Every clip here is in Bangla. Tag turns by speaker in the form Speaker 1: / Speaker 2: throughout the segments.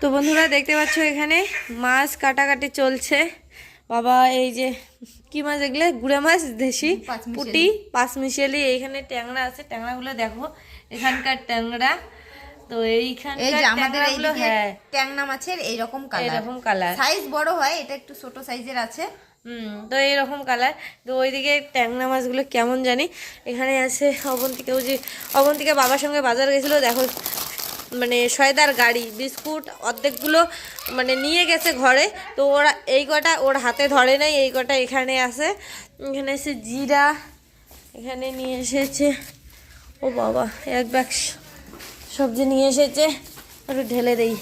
Speaker 1: তো বন্ধুরা দেখতে পাচ্ছ এখানে মাছ কাটাকাটি চলছে। বাবা এই যে কি মাছ এগুলো গুড়া মাছ দেশি। পুটি পাঁচমিশালি। এইখানে ট্যাংরা আছে। ট্যাংরাগুলো দেখো এখানকার ট্যাংরা। তো
Speaker 2: এই যে আমাদের
Speaker 1: হ্যাঁ।
Speaker 2: ট্যাংনা মাছের এইরকম কালার
Speaker 1: এরকম কালার
Speaker 2: সাইজ বড় হয় এটা একটু ছোট সাইজের আছে।
Speaker 1: হুম তো এইরকম কালার তো ওইদিকে ট্যাংরা মাছগুলো কেমন জানি এখানে আছে। অবন্তিকা ওই যে অবন্তিকা বাবার সঙ্গে বাজার গেছিল দেখো মানে সয়দার গাড়ি, বিস্কুট, অর্ধেকগুলো মানে নিয়ে গেছে ঘরে। তো ওরা এই কটা ওর হাতে ধরে নাই, এই কটা এখানে আছে। এখানে এসে জিরা, এখানে নিয়ে এসেছে। ও বাবা, এক ব্যাগ সবজি নিয়ে এসেছে। একটু ঢেলে দেই।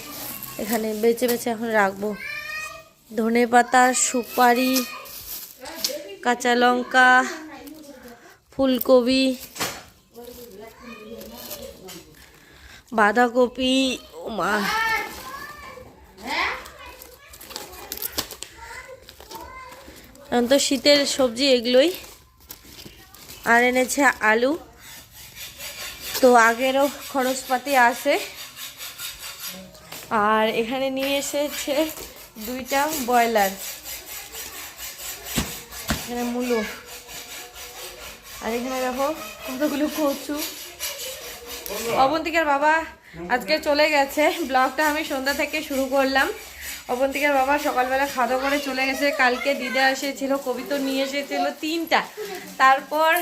Speaker 1: এখানে বেছে বেছে এখন রাখব। ধনে পাতা, সুপারি, কাঁচা লঙ্কা, ফুলকপি বাঁধাকপি মা। এখন তো শীতের সবজি এগুলোই। আর এনেছে আলু। তো আগেরও খরচপাতি আছে। আর এখানে নিয়ে এসেছে দুইটা ব্রয়লার। এখানে মূলো। আর এখানে দেখো কতগুলো কচু। অবন্তিকার বাবা আজকে চলে গেছে। ব্লগটা আমি সন্ধ্যা থেকে শুরু করলাম। অবন্তিকার বাবা সকালবেলা খাওয়া করে চলে গেছে। কালকে দিদা এসেছিল কবিতা নিয়ে এসেছিল তিনটা। তারপর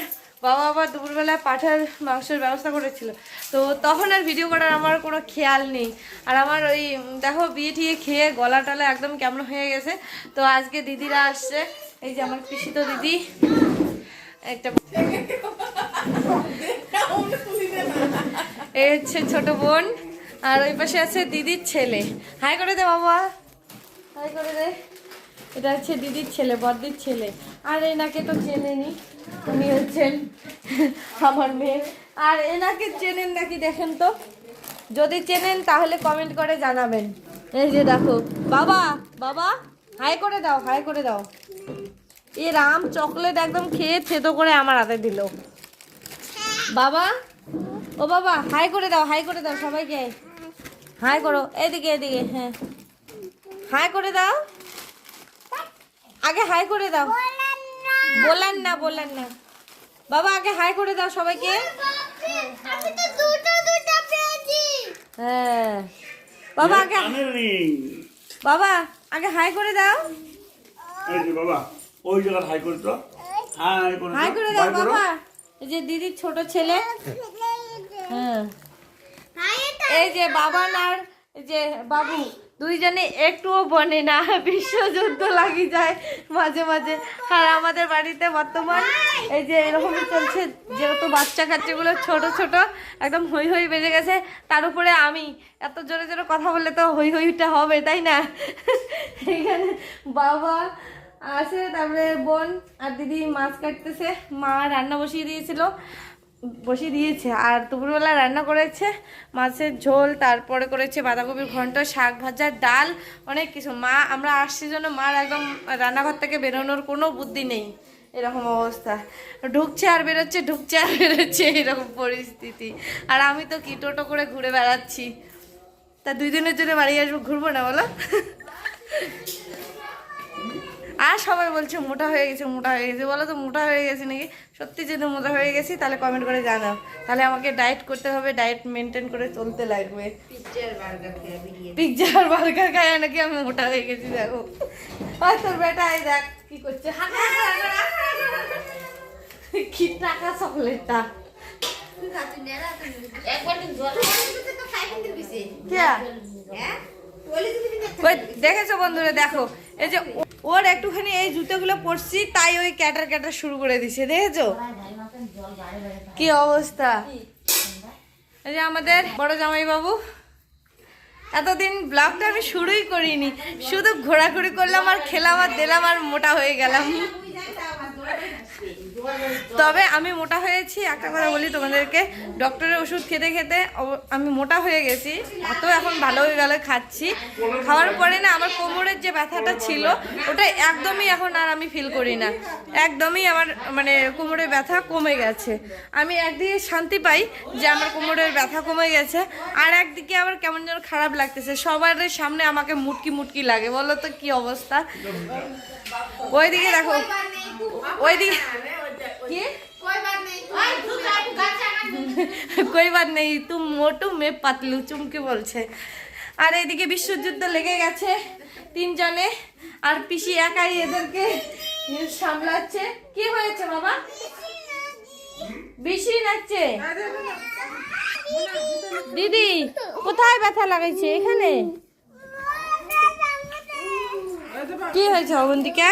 Speaker 1: বাবা আবার দুপুরবেলা পাঠার মাংসের ব্যবস্থা করেছিল। তো তখন আর ভিডিও করার আমার কোনো খেয়াল নেই। আর আমার ওই, দেখো, বিয়ে টিয়ে খেয়ে গলা টলা একদম কেমন হয়ে গেছে। তো আজকে দিদিরা আসছে। এই যে আমার কৃষিত দিদি। একটা এই হচ্ছে ছোট বোন, আর ওই পাশে আছে দিদির ছেলে। হাই করে দে বাবা। হাই করে দে। এটা হচ্ছে দিদির ছেলে, বড়দির ছেলে। আর এনাকে তো চেনেনি, উনি হচ্ছেন আমার মেয়ে। আর এনাকে চেনেন নাকি দেখেন তো? যদি চেনেন তাহলে কমেন্ট করে জানাবেন। এই যে দেখো, বাবা বাবা, হাই করে দাও, হাই করে দাও। এ রাম চকলেট একদম খেয়ে থেতো করে আমার হাতে দিল। বাবা ও বাবা হাই করে দাও হাই করে দাও সবাইকে। হাই করো এদিকে এদিকে হ্যাঁ। হাই করে দাও। আগে হাই করে দাও। বললেন না বললেন না। বাবা আগে হাই করে দাও সবাইকে। হ্যাঁ। বাবা আগে বাবা আগে হাই করে দাও।
Speaker 3: বাবা ওই জায়গা হাই করে করে
Speaker 1: হাই করে দাও। বাবা। এই যে দিদির ছোট ছেলে। হ্যাঁ। এই যে বাবা আর এই যে বাবু দুইজনে একটুও বনে না বিশ্বযুদ্ধ লাগি যায় মাঝে মাঝে। আর আমাদের বাড়িতে বর্তমান এই যে এরকমই চলছে যেহেতু বাচ্চা কাচ্চাগুলো ছোট ছোট একদম হই হই বেজে গেছে তার উপরে আমি। এত জোরে জোরে কথা বললে তো হই হইটা হবে তাই না? এইখানে বাবা আছে তারপরে বোন আর দিদি মাছ কাটতেছে মা রান্না বসিয়ে দিয়েছিল। বসিয়ে দিয়েছে। আর দুপুরবেলা রান্না করেছে মাছের ঝোল, তারপরে করেছে বাঁধাকপির ঘন্ট, শাক ভাজা, ডাল, অনেক কিছু। মা, আমরা আসছি জন্য মার একদম রান্নাঘর থেকে বেরোনোর কোনো বুদ্ধি নেই। এরকম অবস্থা। ঢুকছে আর বেরোচ্ছে, ঢুকছে আর বেরোচ্ছে, এরকম পরিস্থিতি। আর আমি তো কি টোটো করে ঘুরে বেড়াচ্ছি। তা দুই দিনের জন্য বাড়ি আসব, ঘুরবো না বলো? আর সবাই বলছে মোটা হয়ে গেছে মোটা হয়ে গেছে। বলো তো মোটা হয়ে গেছে নাকি? সত্যি যদি মোটা হয়ে গেছি তাহলে কমেন্ট করে জানাও। তাহলে আমাকে ডায়েট করতে হবে ডায়েট মেনটেন করে চলতে লাগবে। পিৎজা আর বার্গার খায় নাকি আমি মোটা হয়ে গেছি দেখো। আর তোর বেটা এই দেখ কি করছে। কি টাকা চকলেটটা?
Speaker 2: হ্যাঁ?
Speaker 1: দেখেছ বন্ধুরা দেখো। এই যে ওর একটুখানি এই জুতোগুলো পরছি, তাই ওই ক্যাটার ক্যাটার শুরু করে দিছে, দেখেছ? কি অবস্থা? এই যে আমাদের বড় জামাই বাবু এতদিন ব্লগটা আমি শুরুই করিনি, শুধু ঘোরাঘুরি করলাম আর খেলাম আর দিলাম আর মোটা হয়ে গেলাম। তবে আমি মোটা হয়েছি, একটা কথা বলি তোমাদেরকে ডক্টরের ওষুধ খেতে খেতে আমি মোটা হয়ে গেছি এত এখন ভালো হয়ে গেলে খাচ্ছি। খাওয়ার পরে না আমার কোমরের যে ব্যথাটা ছিল, ওটা একদমই এখন আর আমি ফিল করি না। একদমই আমার মানে কোমরের ব্যথা কমে গেছে। আমি একদিকে শান্তি পাই যে আমার কোমরের ব্যথা কমে গেছে, আর একদিকে আবার কেমন যেন খারাপ লাগতেছে। সবার সামনে আমাকে মুটকি মুটকি লাগে, বলো তো কি অবস্থা? ওইদিকে দেখো, ওইদিকে কই বাদ নেই তুম মোটু মে পাতলু চুমকে বলছে আর এদিকে বিশ্বযুদ্ধ লেগে গেছে। তিনজনে আর পিসি একাই এদেরকে সামলাচ্ছে। কি হয়েছে বাবা? বেশি নাচছে। দিদি কোথায় ব্যথা লাগাইছে? এখানে? কি হয়েছে অবন্তিকা?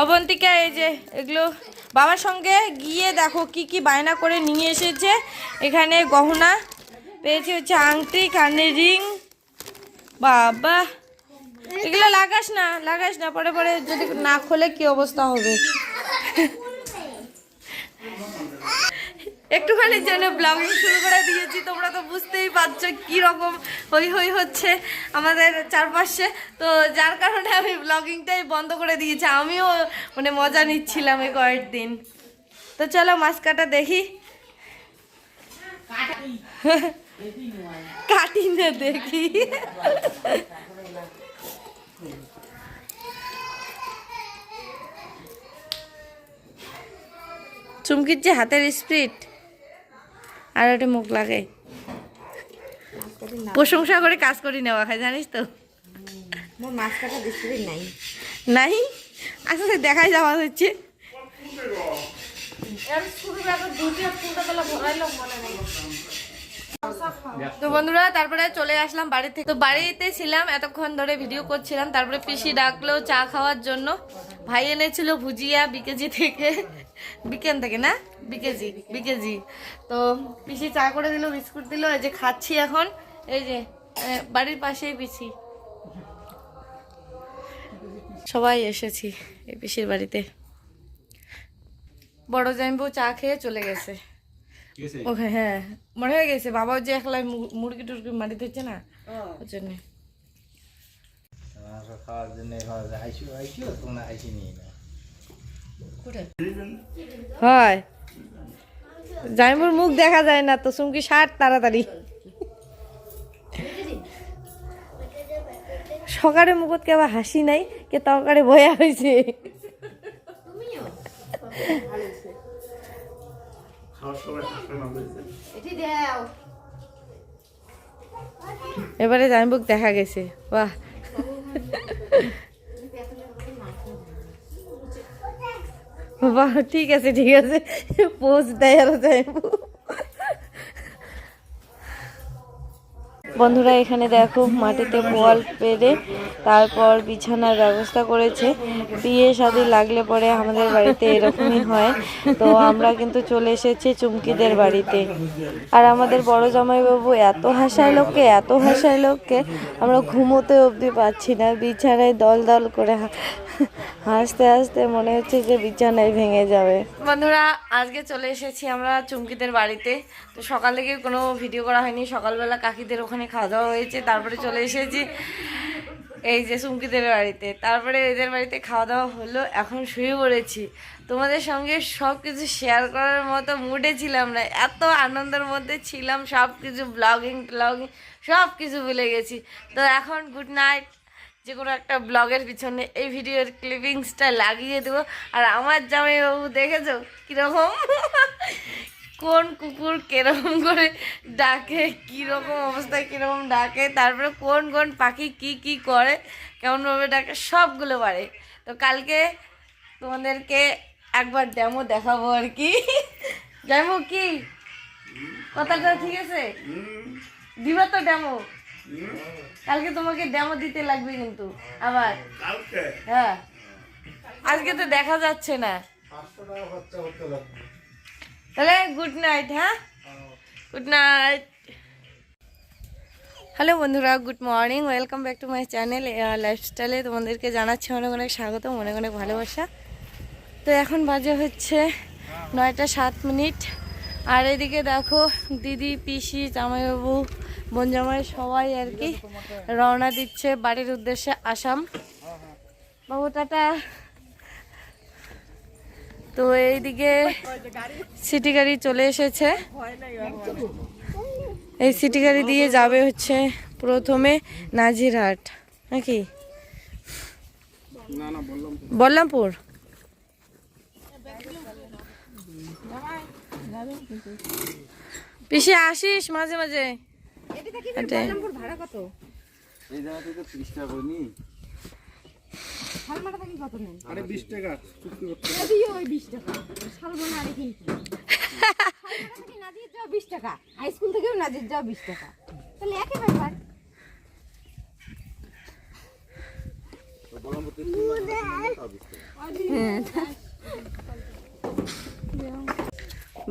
Speaker 1: অবন্তিকা, এই যে এগুলো বাবার সঙ্গে গিয়ে দেখো কি কি বায়না করে নিয়ে এসেছে। এখানে গহনা, পেয়েছে হচ্ছে আংটি, কানের রিং। বাবা, এগুলো লাগাস না লাগাস না, পরে পরে যদি না খোলে কি অবস্থা হবে? একটুখানির জন্য ব্লগিং শুরু করে দিয়েছি, তোমরা তো বুঝতেই পারছ কীরকম হই হই হচ্ছে আমাদের চারপাশে। তো যার কারণে আমি ব্লগিংটাই বন্ধ করে দিয়েছি, আমিও মানে মজা নিচ্ছিলাম এই কয়েকদিন। তো চলো মাছ কাটা দেখি। কাটি না দেখি। চুমকির যে হাতের স্পিড আর ওটি মুখ লাগে। প্রশংসা করে কাজ করি নেওয়া খায় জানিস তো।
Speaker 2: নাই।
Speaker 1: আসলে আস্তে দেখাই যাওয়া হচ্ছে। তো বন্ধুরা, তারপরে চলে আসলাম বাড়ি থেকে। তো বাড়িতে ছিলাম, এতক্ষণ ধরে ভিডিও করছিলাম। তারপরে পিসি ডাকলো চা খাওয়ার জন্য। ভাই এনেছিল ভুজিয়া বিকেজি থেকে। বিকেন থেকে না? বিকেজি বিকেজি। তো পিসি চা করে দিল, বিস্কুট দিল। এই যে খাচ্ছি এখন। এই যে বাড়ির পাশেই পিসি। সবাই এসেছি এই পিসির বাড়িতে। বড় জাইম্বু চা খেয়ে চলে গেছে। ওকে হ্যাঁ মনে হয়ে গেছে বাবা যে একলা মু- মুরগি টুরগি মারি দিচ্ছে না? ওর জন্য।
Speaker 4: খাওয়ার জন্য এভাবে আইসু আইসু তোমরা আইসি নিয়ে নাও।
Speaker 1: হয়। জাইম্বুর মুখ দেখা যায় না তো সুমকি ষাট তাড়াতাড়ি। সকালে মুখত কেবা হাসি নাই কে তরকারি বয়া হয়েছে।
Speaker 3: খাওয়ার সময়
Speaker 2: এটি দেও।
Speaker 1: এবারে জামিবুক দেখা গেছে। বাহ। বাহ ঠিক আছে ঠিক আছে। পোজ দেয় আরও জাইম্বু বন্ধুরা, এখানে দেখো মাটিতে পোয়াল পেরে তারপর বিছানার ব্যবস্থা করেছে। বিয়ে শাদি লাগলে পরে আমাদের বাড়িতে এরকমই হয়। তো আমরা কিন্তু চলে এসেছি চুমকিদের বাড়িতে। আর আমাদের বড় জামাইবাবু এত হাসায় লোককে, এত হাসায় লোককে, আমরা ঘুমোতে অবধি পাচ্ছি না। বিছানায় দল দল করে হাসতে হাসতে মনে হচ্ছে যে বিছানায় ভেঙে যাবে। বন্ধুরা, আজকে চলে এসেছি আমরা চুমকিদের বাড়িতে। তো সকাল থেকে কোনো ভিডিও করা হয়নি। সকালবেলা কাকিদের ওখানে খাওয়া দাওয়া হয়েছে, তারপরে চলে এসেছি এই যে চুমকিদের বাড়িতে। তারপরে এদের বাড়িতে খাওয়া দাওয়া হলো, এখন শুয়ে পড়েছি। তোমাদের সঙ্গে সব কিছু শেয়ার করার মতো মুডে ছিলাম না, এত আনন্দের মধ্যে ছিলাম সব কিছু ব্লগিং ট্লগিং সব কিছু ভুলে গেছি। তো এখন গুড নাইট যে কোনো একটা ব্লগের পিছনে এই ভিডিওর ক্লিপিংসটা লাগিয়ে দেবো। আর আমার জামাইবাবু দেখেছ কীরকম? কোন কুকুর কীরকম করে ডাকে কীরকম অবস্থায় কীরকম ডাকে তারপরে কোন কোন পাখি কি কি করে কেমনভাবে ডাকে সবগুলো পারে। তো কালকে তোমাদেরকে একবার ডেমো দেখাবো আর কি। ডেমো কি? কথাটা ঠিক আছে? দিবা তো ডেমো কালকে তোমাকে ডেমো দিতে লাগবে কিন্তু আবার। হ্যাঁ। আজকে তো দেখা যাচ্ছে না।
Speaker 4: টাকা খরচা করতে লাগবে।
Speaker 1: তাহলে গুড নাইট হ্যাঁ? গুড নাইট হ্যালো বন্ধুরা good morning welcome back to my channel লাইফস্টাইলে তোমাদেরকে জানাচ্ছি অনেক অনেক স্বাগত অনেক অনেক ভালোবাসা। তো এখন বাজে হচ্ছে নয়টা সাত মিনিট। আর এদিকে দেখো দিদি, পিসি, জামাইবাবু বোন জামাই সবাই আর কি রওনা দিচ্ছে বাড়ির উদ্দেশ্যে আসাম। বাবু, টাটা। তো এইদিকে সিটি গাড়ি চলে এসেছে। এই সিটি গাড়ি দিয়ে যাবে হচ্ছে প্রথমে নাজিরহাট নাকি? বল্লামপুর? পিসে আসিস মাঝে মাঝে?
Speaker 2: ভাড়া কত?
Speaker 4: এই জায়গা থেকে টাকা
Speaker 2: শালমাটা থেকে কত নেন
Speaker 4: আরে বিশ টাকা চুক্তি করতে।
Speaker 2: নদীও ওই বিশ টাকা। শালবনা আরে কিন্তু। নাজির যাও টাকা? হাই স্কুল থেকেও নাজির যাও টাকা। তাহলে একই ব্যাপার।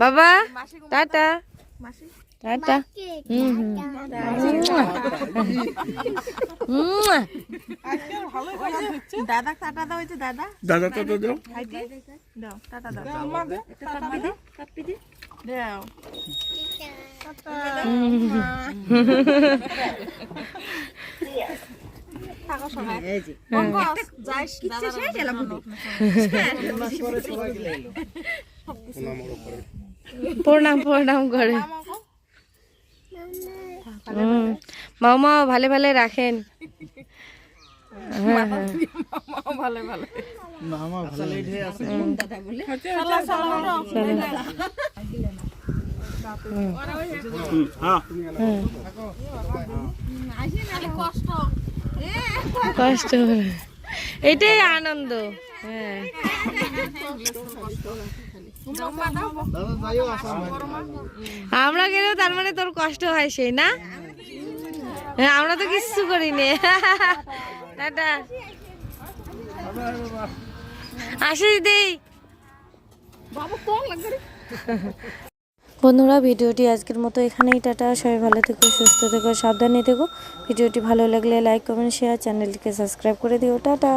Speaker 1: বাবা টাটা। টাটা। হুম হুম মুয়া।
Speaker 2: দাদা টাটা দাও। দাদা
Speaker 3: দাদা দাও
Speaker 2: দাও টাটা দাও
Speaker 1: প্রণাম প্রণাম করে। মামা ভালে। ভালে রাখেন। হ্যাঁ হ্যাঁ। কষ্ট এটাই আনন্দ। হ্যাঁ। আমরা গেলেও তার মানে তোর কষ্ট হয় সেই না? আমরা তো কিচ্ছু করিনি। টাটা। আসি বন্ধুরা, ভিডিওটি আজকের মতো এখানেই টাটা। সবাই ভালো থেকো, সুস্থ থেকো, সাবধানে থেকো। ভিডিওটি ভালো লাগলে লাইক, কমেন্ট শেয়ার চ্যানেলটিকে সাবস্ক্রাইব করে দিও। টাটা।